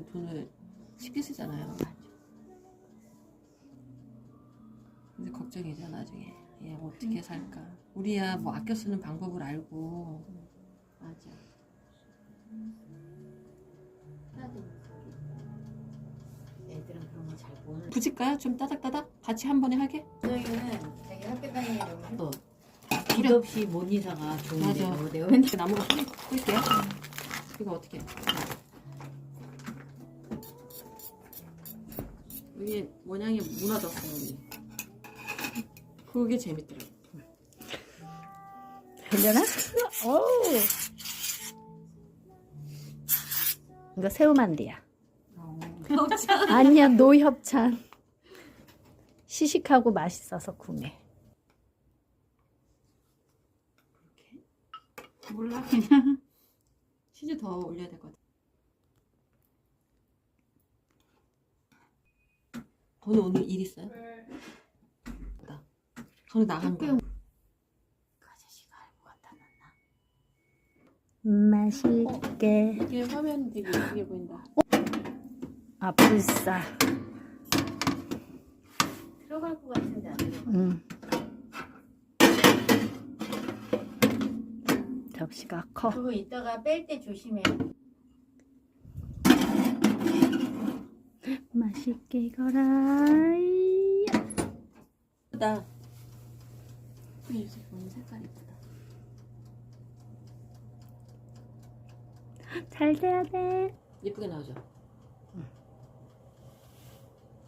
돈을 쉽게 쓰잖아요. 근데 걱정이죠 나중에. 얘 어떻게 살까? 우리야 뭐 아껴 쓰는 방법을 알고. 맞아. 해야 되니까. 애들은 그런 거 잘 모르는. 부질까요? 좀 따닥따닥 같이 한 번에 하게? 저희는 자기 학교 다니려고 또길 없이 모니사가 좋은데 맞아. 뭐 내가 맨날 나무가 뿌릴게요. 이거 어떻게? 해? 이게 모양이 무너졌어요, 여기. 그게 재밌더라고. 되려나? 오. 이거 새우만두야. 아니야 노협찬. 시식하고 맛있어서 구매. 몰라, 그냥. 치즈 더 올려야 될 것 같아. 오늘 오늘 일 있어요? 나. 저는 나간 거. 그? 맛있게. 이게 화면 되게 예쁘게 보인다. 아 불사. 들어갈 것 같은데 안 들어가. 음. 접시가 커. 그거 이따가 뺄 때 조심해. 맛있게 익어라. 나. 이 오늘 색깔 이쁘다. 잘 돼야 돼. 예쁘게 나오죠?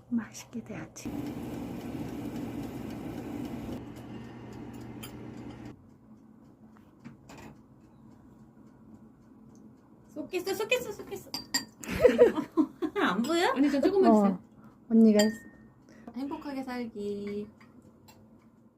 맛있게 돼야지. 쏟겠어, 쏟겠어, 쏟겠어. 안 보여? 언니 저 조금만 주세요. 어, 언니가 행복하게 살기.